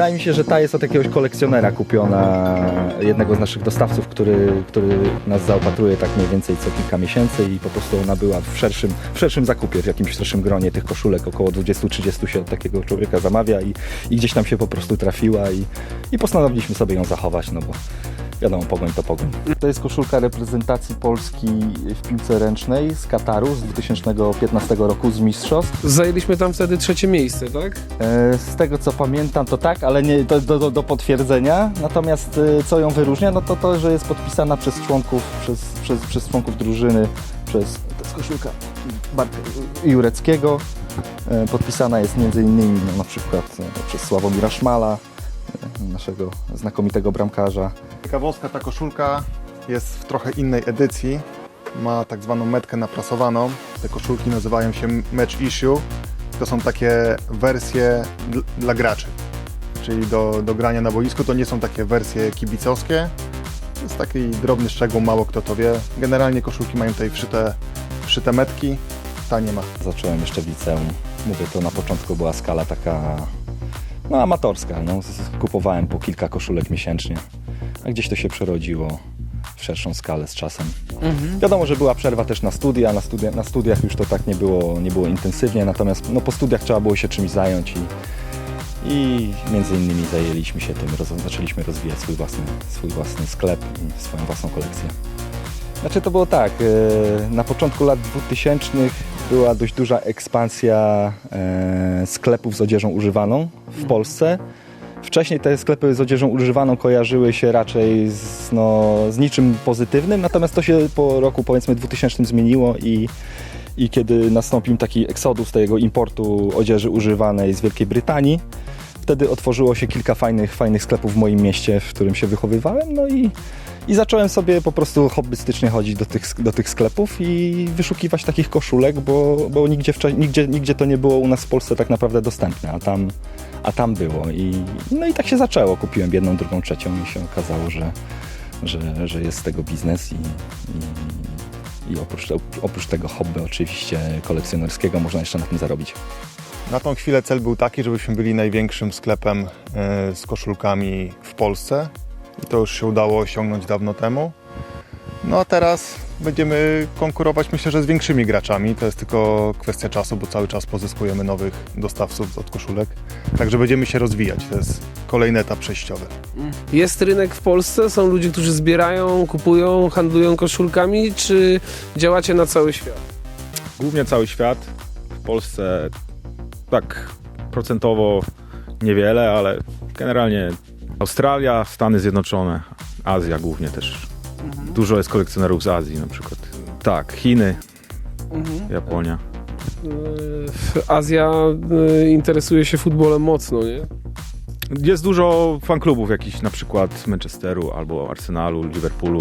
wydaje mi się, że ta jest od jakiegoś kolekcjonera kupiona, jednego z naszych dostawców, który, który nas zaopatruje tak mniej więcej co kilka miesięcy i po prostu ona była w szerszym, w szerszym zakupie, w jakimś szerszym gronie tych koszulek, około 20-30 się od takiego człowieka zamawia i, i gdzieś tam się po prostu trafiła i, i postanowiliśmy sobie ją zachować, no bo wiadomo, pogoń to pogoń. To jest koszulka reprezentacji Polski w piłce ręcznej z Kataru z 2015 roku z mistrzostw. Zajęliśmy tam wtedy trzecie miejsce, tak? E, Z tego co pamiętam to tak, ale nie to do, do, do potwierdzenia. Natomiast e, co ją wyróżnia, no to to, że jest podpisana przez członków, przez, przez, przez członków drużyny, przez to jest koszulka Bartka Jureckiego. E, Podpisana jest między innymi no, na przykład e, przez Sławomira Szmala, naszego znakomitego bramkarza. Ciekawostka, ta koszulka jest w trochę innej edycji. Ma tak zwaną metkę naprasowaną. Te koszulki nazywają się Match Issue. To są takie wersje dl- dla graczy. Czyli do, do grania na boisku to nie są takie wersje kibicowskie. To jest taki drobny szczegół, mało kto to wie. Generalnie koszulki mają tutaj wszyte, wszyte metki, ta nie ma. Zacząłem jeszcze w liceum. Mówię, to na początku była skala taka no, amatorska. No. Kupowałem po kilka koszulek miesięcznie, a gdzieś to się przerodziło w szerszą skalę z czasem. Wiadomo, że była przerwa też na studia. Na, studia, na studiach już to tak nie było, nie było intensywnie, natomiast no, po studiach trzeba było się czymś zająć i, i między innymi zajęliśmy się tym, roz, zaczęliśmy rozwijać swój własny, swój własny sklep i swoją własną kolekcję. Znaczy to było tak, e, na początku lat 2000 była dość duża ekspansja e, sklepów z odzieżą używaną w Polsce. Wcześniej te sklepy z odzieżą używaną kojarzyły się raczej z, no, z niczym pozytywnym, natomiast to się po roku powiedzmy 2000 zmieniło i, i kiedy nastąpił taki eksodus tego importu odzieży używanej z Wielkiej Brytanii, wtedy otworzyło się kilka fajnych, fajnych sklepów w moim mieście, w którym się wychowywałem, no i, i zacząłem sobie po prostu hobbystycznie chodzić do tych, do tych sklepów i wyszukiwać takich koszulek, bo, bo nigdzie, nigdzie, nigdzie to nie było u nas w Polsce tak naprawdę dostępne, a tam, a tam było. I, no i tak się zaczęło. Kupiłem jedną, drugą, trzecią i się okazało, że, że, że jest z tego biznes i, i, i oprócz, oprócz tego hobby oczywiście kolekcjonerskiego można jeszcze na tym zarobić. Na tą chwilę cel był taki, żebyśmy byli największym sklepem e, z koszulkami w Polsce. I to już się udało osiągnąć dawno temu. No a teraz będziemy konkurować myślę, że z większymi graczami. To jest tylko kwestia czasu, bo cały czas pozyskujemy nowych dostawców od koszulek. Także będziemy się rozwijać. To jest kolejny etap przejściowy. Jest rynek w Polsce, są ludzie, którzy zbierają, kupują, handlują koszulkami, czy działacie na cały świat? głównie cały świat. W Polsce tak procentowo niewiele, ale generalnie Australia, Stany Zjednoczone, Azja głównie też. Dużo jest kolekcjonerów z Azji na przykład. Tak, Chiny, Japonia. Yy, Azja yy, interesuje się futbolem mocno, nie? Jest dużo fanklubów jakichś na przykład Manchesteru albo Arsenalu, Liverpoolu.